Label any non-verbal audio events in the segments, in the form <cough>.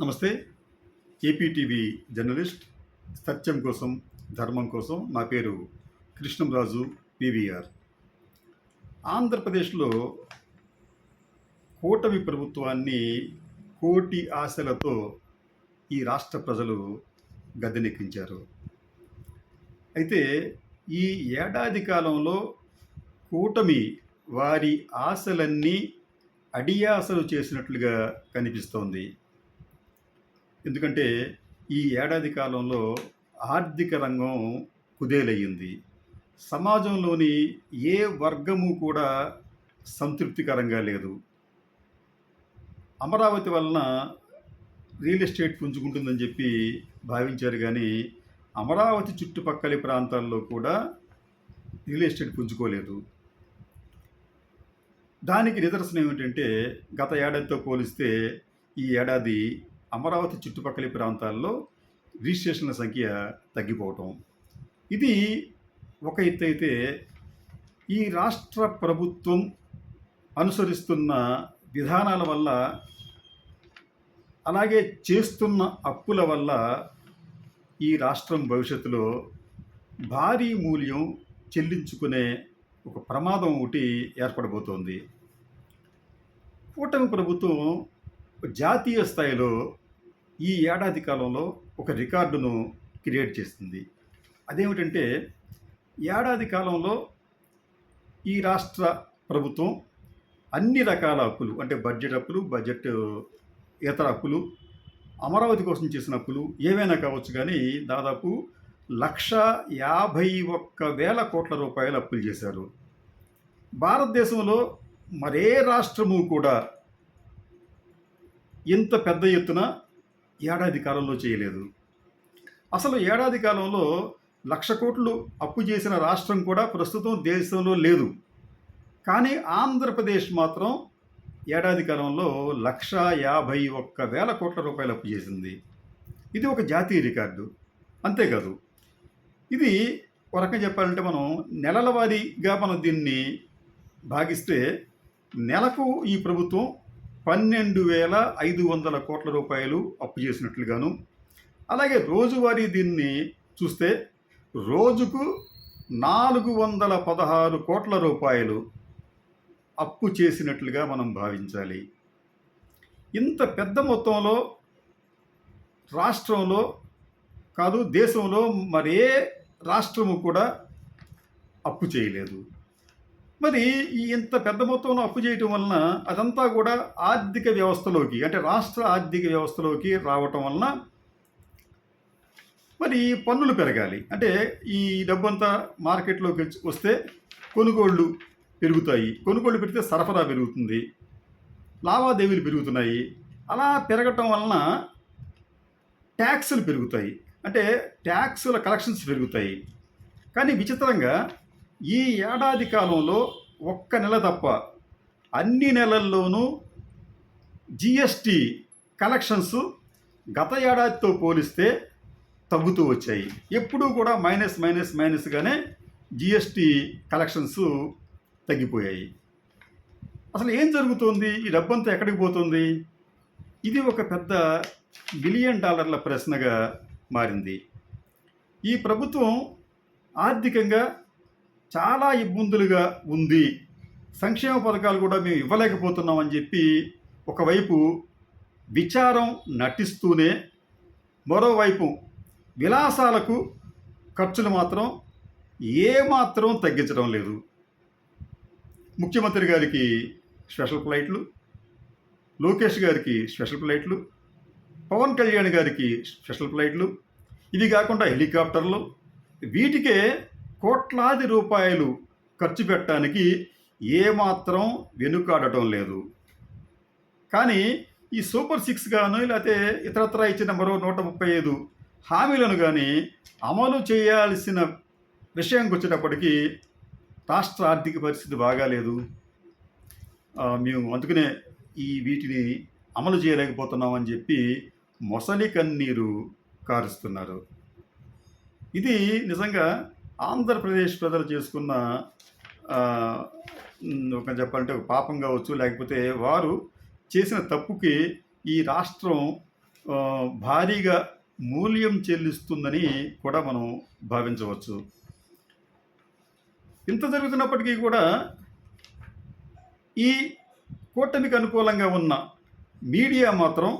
నమస్తే. APTV journalist సత్యం కోసం ధర్మం కోసం నా పేరు కృష్ణంరాజు పివిఆర్. ఆంధ్రప్రదేశ్లో కూటమి ప్రభుత్వాన్ని కోటి ఆశలతో ఈ రాష్ట్ర ప్రజలు గద్దెనెక్కించారు. అయితే ఈ ఏడాది కాలంలో కూటమి వారి ఆశలన్నీ అడియాసలు చేసినట్లుగా కనిపిస్తోంది. ఎందుకంటే ఈ ఏడాది కాలంలో ఆర్థిక రంగం కుదేలయ్యింది. సమాజంలోని ఏ వర్గము కూడా సంతృప్తికరంగా లేదు. అమరావతి వలన రియల్ ఎస్టేట్ పుంజుకుంటుందని చెప్పి భావించారు కానీ అమరావతి చుట్టుపక్కల ప్రాంతాల్లో కూడా రియల్ ఎస్టేట్ పుంజుకోలేదు. దానికి నిదర్శనం ఏమిటంటే గత ఏడాదితో పోలిస్తే ఈ ఏడాది అమరావతి చుట్టుపక్కల ప్రాంతాల్లో రిజిస్ట్రేషన్ల సంఖ్య తగ్గిపోవటం. ఇది ఒక ఎత్తు అయితే ఈ రాష్ట్ర ప్రభుత్వం అనుసరిస్తున్న విధానాల వల్ల అలాగే చేస్తున్న అప్పుల వల్ల ఈ రాష్ట్రం భవిష్యత్తులో భారీ మూల్యం చెల్లించుకునే ఒక ప్రమాదం ఒకటి ఏర్పడబోతోంది. కూటమి ప్రభుత్వం జాతీయ స్థాయిలో ఈ ఏడాది కాలంలో ఒక రికార్డును క్రియేట్ చేస్తుంది. అదేమిటంటే ఏడాది కాలంలో ఈ రాష్ట్ర ప్రభుత్వం అన్ని రకాల అప్పులు అంటే బడ్జెట్ అప్పులు బడ్జెట్ ఇతర అప్పులు అమరావతి కోసం చేసిన అప్పులు ఏవైనా కావచ్చు కానీ దాదాపు లక్ష యాభై ఒక్క వేల కోట్ల రూపాయలు అప్పులు చేశారు. భారతదేశంలో మరే రాష్ట్రము కూడా ఇంత పెద్ద ఎత్తున ఏడాది కాలంలో చేయలేదు. అసలు ఏడాది కాలంలో లక్ష కోట్లు అప్పు చేసిన రాష్ట్రం కూడా ప్రస్తుతం దేశంలో లేదు. కానీ ఆంధ్రప్రదేశ్ మాత్రం ఏడాది కాలంలో లక్ష యాభై ఒక్క వేల కోట్ల రూపాయలు అప్పు చేసింది. ఇది ఒక జాతీయ రికార్డు. అంతేకాదు ఇది ఒక రకంగా చెప్పాలంటే మనం నెలల వారీగా మనం దీన్ని భాగిస్తే నెలకు ఈ ప్రభుత్వం పన్నెండు వేల ఐదు వందల కోట్ల రూపాయలు అప్పు చేసినట్లుగాను. అలాగే రోజువారీ దీన్ని చూస్తే రోజుకు నాలుగు వందల పదహారు కోట్ల రూపాయలు అప్పు చేసినట్లుగా మనం భావించాలి. ఇంత పెద్ద మొత్తంలో రాష్ట్రంలో కాదు దేశంలో మరే రాష్ట్రము కూడా అప్పు చేయలేదు. మరి ఈ ఇంత పెద్ద మొత్తంలో అప్పు చేయటం వలన అదంతా కూడా ఆర్థిక వ్యవస్థలోకి అంటే రాష్ట్ర ఆర్థిక వ్యవస్థలోకి రావటం వలన మరి పన్నులు పెరగాలి. అంటే ఈ డబ్బంతా మార్కెట్లోకి వచ్చి- వస్తే కొనుగోళ్ళు పెరుగుతాయి. కొనుగోళ్ళు పెరిగితే సరఫరా పెరుగుతుంది. లావాదేవీలు పెరుగుతున్నాయి. అలా పెరగటం వలన ట్యాక్సులు పెరుగుతాయి. అంటే ట్యాక్సుల కలెక్షన్స్ పెరుగుతాయి. కానీ విచిత్రంగా ఈ ఏడాది కాలంలో ఒక్క నెల తప్ప అన్ని నెలల్లోనూ జిఎస్టి కలెక్షన్స్ గత ఏడాదితో పోలిస్తే తగ్గుతూ వచ్చాయి. ఎప్పుడూ కూడా మైనస్ మైనస్ మైనస్గానే జిఎస్టి కలెక్షన్స్ తగ్గిపోయాయి. అసలు ఏం జరుగుతోంది? ఈ డబ్బంతా ఎక్కడికి పోతుంది? ఇది ఒక పెద్ద బిలియన్ డాలర్ల ప్రశ్నగా మారింది. ఈ ప్రభుత్వం ఆర్థికంగా చాలా ఇబ్బందులుగా ఉంది. సంక్షేమ పథకాలు కూడా మేము ఇవ్వలేకపోతున్నాం అని చెప్పి ఒకవైపు విచారం నటిస్తూనే మరోవైపు విలాసాలకు ఖర్చులు మాత్రం ఏమాత్రం తగ్గించడం లేదు. ముఖ్యమంత్రి గారికి స్పెషల్ ఫ్లైట్లు లోకేష్ గారికి స్పెషల్ ఫ్లైట్లు పవన్ కళ్యాణ్ గారికి స్పెషల్ ఫ్లైట్లు ఇవి కాకుండా హెలికాప్టర్లు వీటికే కోట్లాది రూపాయలు ఖర్చు పెట్టడానికి ఏమాత్రం వెనుకాడటం లేదు. కానీ ఈ సూపర్ సిక్స్ గాను లేకపోతే ఇతరత్ర ఇచ్చిన మరో నూట ముప్పై ఐదు హామీలను కానీ అమలు చేయాల్సిన విషయంకి వచ్చేటప్పటికీ రాష్ట్ర ఆర్థిక పరిస్థితి బాగాలేదు మేము అందుకనే ఈ వీటిని అమలు చేయలేకపోతున్నామని చెప్పి మొసలి కన్నీరు కారుస్తున్నారు. ఇది నిజంగా ఆంధ్రప్రదేశ్ ప్రజలు చేసుకున్న ఒక చెప్పాలంటే ఒక పాపం కావచ్చు లేకపోతే వారు చేసిన తప్పుకి ఈ రాష్ట్రం భారీగా మూల్యం చెల్లిస్తుందని కూడా మనం భావించవచ్చు. ఇంత జరుగుతున్నప్పటికీ కూడా ఈ కూటమికి అనుకూలంగా ఉన్న మీడియా మాత్రం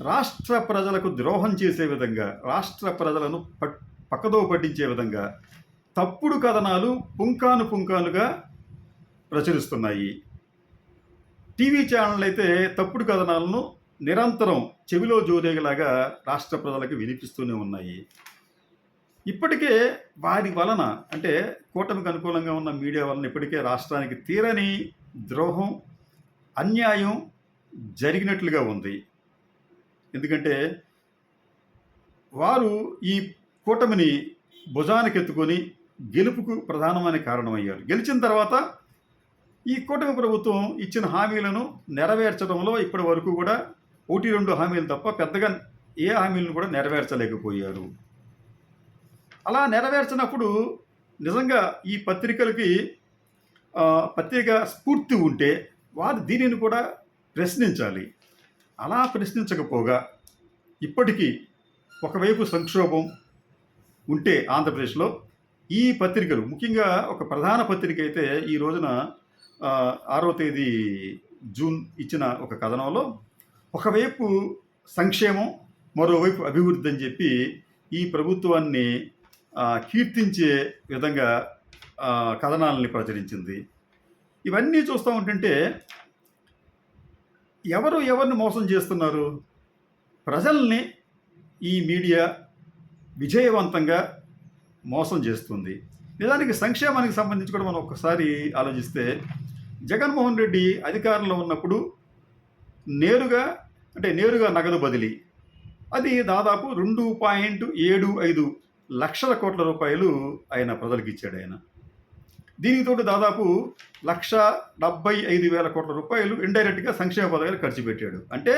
రాష్ట్ర ప్రజలకు ద్రోహం చేసే విధంగా రాష్ట్ర ప్రజలను పట్ పక్కదో పట్టించే విధంగా తప్పుడు కథనాలు పుంకాను పుంకానుగా ప్రచురిస్తున్నాయి. టీవీ ఛానల్ అయితే తప్పుడు కథనాలను నిరంతరం చెవిలో జోరేగలాగా రాష్ట్ర ప్రజలకు వినిపిస్తూనే ఉన్నాయి. ఇప్పటికే వారి వలన అంటే కూటమికి అనుకూలంగా ఉన్న మీడియా వలన ఇప్పటికే రాష్ట్రానికి తీరని ద్రోహం అన్యాయం జరిగినట్లుగా ఉంది. ఎందుకంటే వారు ఈ కూటమిని భుజానికెత్తుకొని గెలుపుకు ప్రధానమైన కారణమయ్యారు. గెలిచిన తర్వాత ఈ కూటమి ప్రభుత్వం ఇచ్చిన హామీలను నెరవేర్చడంలో ఇప్పటి వరకు కూడా ఒకటి రెండు హామీలు తప్ప పెద్దగా ఏ హామీలను కూడా నెరవేర్చలేకపోయారు. అలా నెరవేర్చినప్పుడు నిజంగా ఈ పత్రికలకి ప్రత్యేక పత్రిక స్ఫూర్తి ఉంటే వారు దీనిని కూడా ప్రశ్నించాలి. అలా ప్రశ్నించకపోగా ఇప్పటికీ ఒకవైపు సంక్షోభం ఉంటే ఆంధ్రప్రదేశ్లో ఈ పత్రికలు ముఖ్యంగా ఒక ప్రధాన పత్రిక అయితే ఈ రోజున ఆరో తేదీ జూన్ ఇచ్చిన ఒక కథనంలో ఒకవైపు సంక్షేమం మరోవైపు అభివృద్ధి అని చెప్పి ఈ ప్రభుత్వాన్ని కీర్తించే విధంగా కథనాలని ప్రచురించింది. ఇవన్నీ చూస్తూ ఉంటుంటే ఎవరు ఎవరిని మోసం చేస్తున్నారు? ప్రజల్ని ఈ మీడియా విజయవంతంగా మోసం చేస్తుంది. నిజానికి సంక్షేమానికి సంబంధించి కూడా మనం ఒక్కసారి ఆలోచిస్తే జగన్మోహన్ రెడ్డి అధికారంలో ఉన్నప్పుడు నేరుగా అంటే నేరుగా నగదు బదిలీ. అది దాదాపు రెండు పాయింట్ ఏడు ఐదు లక్షల కోట్ల రూపాయలు ఆయన ప్రజలకు ఇచ్చాడు ఆయన. దీనితోటి దాదాపు లక్ష డెబ్బై ఐదు వేల కోట్ల రూపాయలు ఇండైరెక్ట్గా సంక్షేమ పథకాలు ఖర్చు పెట్టాడు. అంటే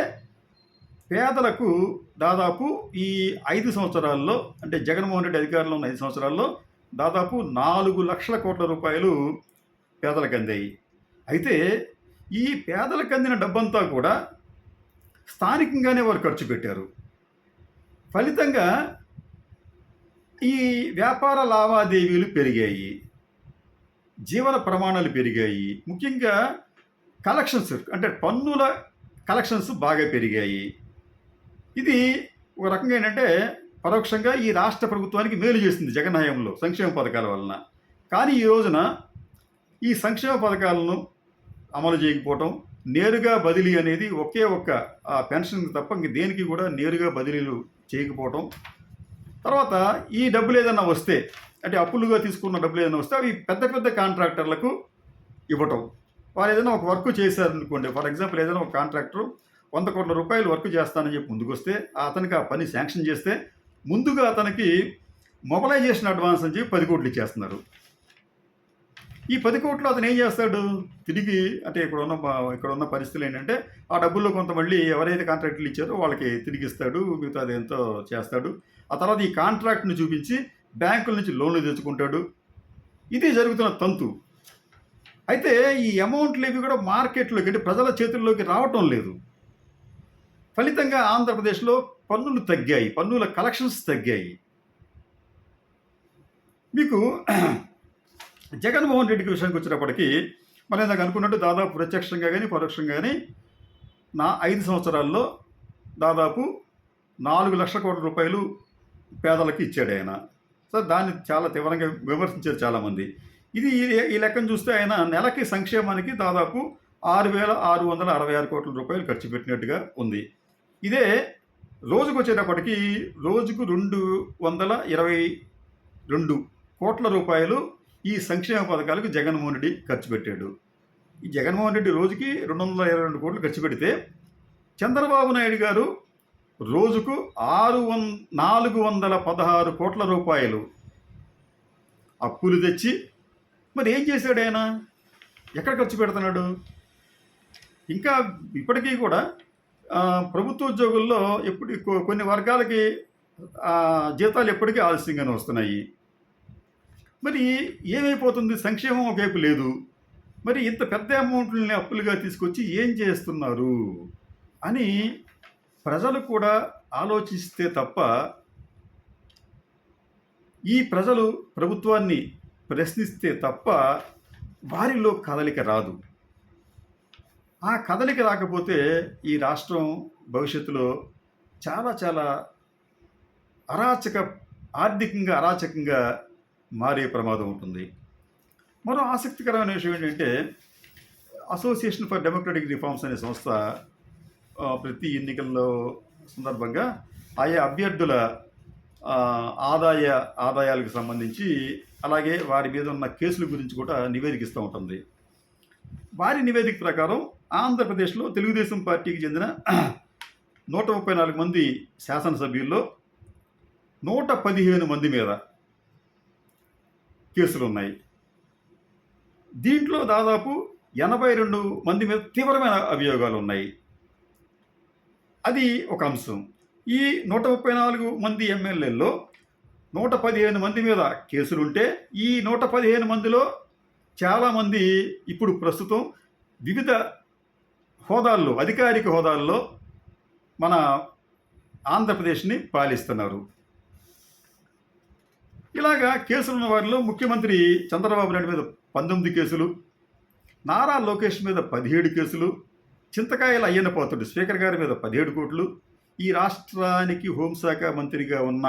పేదలకు దాదాపు ఈ ఐదు సంవత్సరాల్లో అంటే జగన్మోహన్ రెడ్డి అధికారంలో ఉన్న ఐదు సంవత్సరాల్లో దాదాపు నాలుగు లక్షల కోట్ల రూపాయలు పేదలకు అందాయి. అయితే ఈ పేదలకు అందిన డబ్బంతా కూడా స్థానికంగానే వారు ఖర్చు పెట్టారు. ఫలితంగా ఈ వ్యాపార లావాదేవీలు పెరిగాయి. జీవన ప్రమాణాలు పెరిగాయి. ముఖ్యంగా కలెక్షన్స్ అంటే పన్నుల కలెక్షన్స్ బాగా పెరిగాయి. ఇది ఒక రకంగా ఏంటంటే పరోక్షంగా ఈ రాష్ట్ర ప్రభుత్వానికి మేలు చేసింది జగన్ హయాంలో సంక్షేమ పథకాల వలన. కానీ ఈ రోజున ఈ సంక్షేమ పథకాలను అమలు చేయకపోవటం నేరుగా బదిలీ అనేది ఒకే ఒక్క ఆ పెన్షన్ తప్ప ఇంక దేనికి కూడా నేరుగా బదిలీలు చేయకపోవటం. తర్వాత ఈ డబ్బులు ఏదైనా వస్తే అంటే అప్పులుగా తీసుకున్న డబ్బులు ఏదైనా వస్తే అవి పెద్ద పెద్ద కాంట్రాక్టర్లకు ఇవ్వటం. వారు ఏదైనా ఒక వర్క్ చేశారనుకోండి ఫర్ ఎగ్జాంపుల్ ఏదైనా ఒక కాంట్రాక్టర్ వంద కోట్ల రూపాయలు వర్క్ చేస్తానని చెప్పి ముందుకొస్తే అతనికి ఆ పని శాంక్షన్ చేస్తే ముందుగా అతనికి మొబలైజేషన్ అడ్వాన్స్ అని చెప్పి పది కోట్లు ఇచ్చేస్తున్నారు. ఈ పది కోట్లు అతను ఏం చేస్తాడు? తిరిగి అంటే ఇక్కడ ఉన్న ఇక్కడ ఉన్న పరిస్థితులు ఏంటంటే ఆ డబ్బుల్లో కొంత మళ్ళీ ఎవరైతే కాంట్రాక్టులు ఇచ్చారో వాళ్ళకి తిరిగి ఇస్తాడు మిగతా ఎంతో చేస్తాడు. ఆ తర్వాత ఈ కాంట్రాక్ట్ని చూపించి బ్యాంకుల నుంచి లోన్లు తెచ్చుకుంటాడు. ఇది జరుగుతున్న తంతు. అయితే ఈ అమౌంట్లు ఇవి కూడా మార్కెట్లోకి అంటే ప్రజల చేతుల్లోకి రావటం లేదు. ఫలితంగా ఆంధ్రప్రదేశ్లో పన్నులు తగ్గాయి పన్నుల కలెక్షన్స్ తగ్గాయి. మీకు <clears throat> జగన్మోహన్ రెడ్డికి విషయానికి వచ్చినప్పటికీ మళ్ళీ నాకు అనుకున్నట్టు దాదాపు ప్రత్యక్షంగా కానీ పరోక్షంగా కానీ నా ఐదు సంవత్సరాల్లో దాదాపు నాలుగు లక్షల కోట్ల రూపాయలు పేదలకు ఇచ్చాడు ఆయన. సో దాన్ని చాలా తీవ్రంగా విమర్శించారు చాలామంది. ఇది ఈ- ఈ లెక్కను చూస్తే ఆయన నెలకి సంక్షేమానికి దాదాపు ఆరు వేల ఆరు వందల అరవై ఆరు కోట్ల రూపాయలు ఖర్చు పెట్టినట్టుగా ఉంది. ఇదే రోజుకు వచ్చేటప్పటికి రోజుకు రెండు వందల ఇరవై రెండు కోట్ల రూపాయలు ఈ సంక్షేమ పథకాలకు జగన్మోహన్ రెడ్డి ఖర్చు పెట్టాడు. ఈ జగన్మోహన్ రెడ్డి రోజుకి రెండు వందల ఇరవై రెండు కోట్లు ఖర్చు పెడితే చంద్రబాబు నాయుడు గారు రోజుకు ఆరు వం నాలుగు వందల పదహారు కోట్ల రూపాయలు అప్పులు తెచ్చి మరి ఏం చేశాడు ఆయన? ఎక్కడ ఖర్చు పెడుతున్నాడు? ఇంకా ఇప్పటికీ కూడా ప్రభుత్వ ఉద్యోగుల్లో ఎప్పుడు కొన్ని వర్గాలకి జీతాలు ఎప్పటికీ ఆలస్యంగానే వస్తున్నాయి. మరి ఏమైపోతుంది? సంక్షేమం ఒకవైపు లేదు. మరి ఇంత పెద్ద అమౌంట్లని అప్పులుగా తీసుకొచ్చి ఏం చేస్తున్నారు? అని ప్రజలు కూడా ఆలోచిస్తే తప్ప ఈ ప్రజలు ప్రభుత్వాన్ని ప్రశ్నిస్తే తప్ప వారిలో కదలిక రాదు. ఆ కదలిక రాకపోతే ఈ రాష్ట్రం భవిష్యత్తులో చాలా చాలా అరాచక ఆర్థికంగా అరాచకంగా మారే ప్రమాదం ఉంటుంది. మరో ఆసక్తికరమైన విషయం ఏంటంటే అసోసియేషన్ ఫర్ డెమోక్రటిక్ రిఫార్మ్స్ అనే సంస్థ ప్రతి ఎన్నికల్లో సందర్భంగా ఆయా అభ్యర్థుల ఆదాయ ఆదాయాలకు సంబంధించి అలాగే వారి మీద ఉన్న కేసుల గురించి కూడా నివేదికిస్తూ ఉంటుంది. వారి నివేదిక ప్రకారం ఆంధ్రప్రదేశ్లో తెలుగుదేశం పార్టీకి చెందిన నూట ముప్పై నాలుగు మంది శాసనసభ్యుల్లో నూట పదిహేను మంది మీద కేసులు ఉన్నాయి. దీంట్లో దాదాపు ఎనభై రెండు మంది మీద తీవ్రమైన అభియోగాలు ఉన్నాయి. అది ఒక అంశం. ఈ నూట ముప్పై నాలుగు మంది ఎమ్మెల్యేల్లో నూట పదిహేను మంది మీద కేసులుంటే ఈ నూట పదిహేను మందిలో చాలామంది ఇప్పుడు ప్రస్తుతం వివిధ హోదాల్లో అధికారిక హోదాల్లో మన ఆంధ్రప్రదేశ్ని పాలిస్తున్నారు. ఇలాగా కేసులున్న వారిలో ముఖ్యమంత్రి చంద్రబాబు నాయుడు మీద పంతొమ్మిది కేసులు నారా లోకేష్ మీద పదిహేడు కేసులు చింతకాయల అయ్యన్న పోతుడు స్పీకర్ గారి మీద పదిహేడు కోట్లు ఈ రాష్ట్రానికి హోంశాఖ మంత్రిగా ఉన్న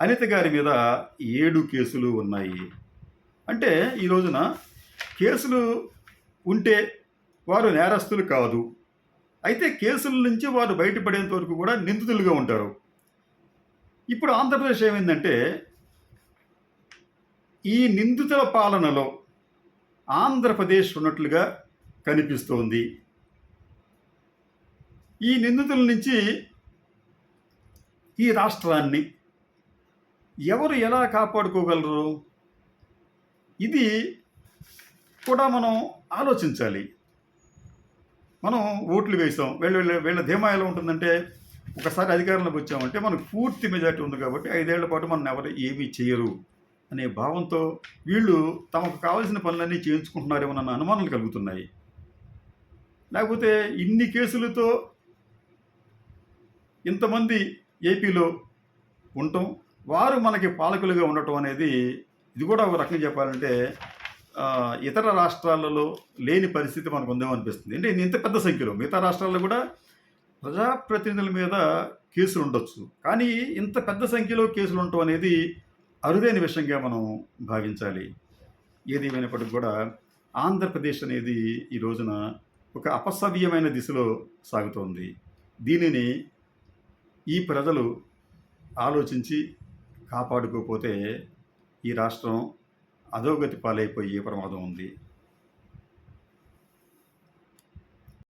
అనిత గారి మీద ఏడు కేసులు ఉన్నాయి. అంటే ఈ రోజున కేసులు ఉంటే వారు నేరస్తులు కాదు. అయితే కేసుల నుంచి వారు బయటపడేంత వరకు కూడా నిందితులుగా ఉంటారు. ఇప్పుడు ఆంధ్రప్రదేశ్ ఏమైందంటే ఈ నిందితుల పాలనలో ఆంధ్రప్రదేశ్ ఉన్నట్లుగా కనిపిస్తోంది. ఈ నిందితుల నుంచి ఈ రాష్ట్రాన్ని ఎవరు ఎలా కాపాడుకోగలరు? ఇది కూడా మనం ఆలోచించాలి. మనం ఓట్లు వేసాం. వీళ్ళ వీళ్ళ వీళ్ళ ధీమా ఎలా ఉంటుందంటే ఒకసారి అధికారంలోకి వచ్చామంటే మనకు పూర్తి మెజార్టీ ఉంది కాబట్టి ఐదేళ్ళ పాటు మనం ఎవరు ఏమీ చేయరు అనే భావంతో వీళ్ళు తమకు కావాల్సిన పనులన్నీ చేయించుకుంటున్నారేమో అన్న అనుమానాలు కలుగుతున్నాయి. లేకపోతే ఇన్ని కేసులతో ఇంతమంది ఏపీలో ఉండటం వారు మనకి పాలకులుగా ఉండటం అనేది ఇది కూడా ఒక రకంగా చెప్పాలంటే ఇతర రాష్ట్రాలలో లేని పరిస్థితి మనకు ఉందేమనిపిస్తుంది? అంటే ఇంత పెద్ద సంఖ్యలో మిగతా రాష్ట్రాల్లో కూడా ప్రజాప్రతినిధుల మీద కేసులు ఉండొచ్చు. కానీ ఇంత పెద్ద సంఖ్యలో కేసులు ఉండటం అనేది అరుదైన విషయంగా మనం భావించాలి. ఏది కూడా ఆంధ్రప్రదేశ్ అనేది ఈ రోజున ఒక అపసవ్యమైన దిశలో సాగుతోంది. దీనిని ఈ ప్రజలు ఆలోచించి కాపాడుకోకపోతే ఈ రాష్ట్రం అధోగతి పాలైపోయే ప్రమాదం ఉంది.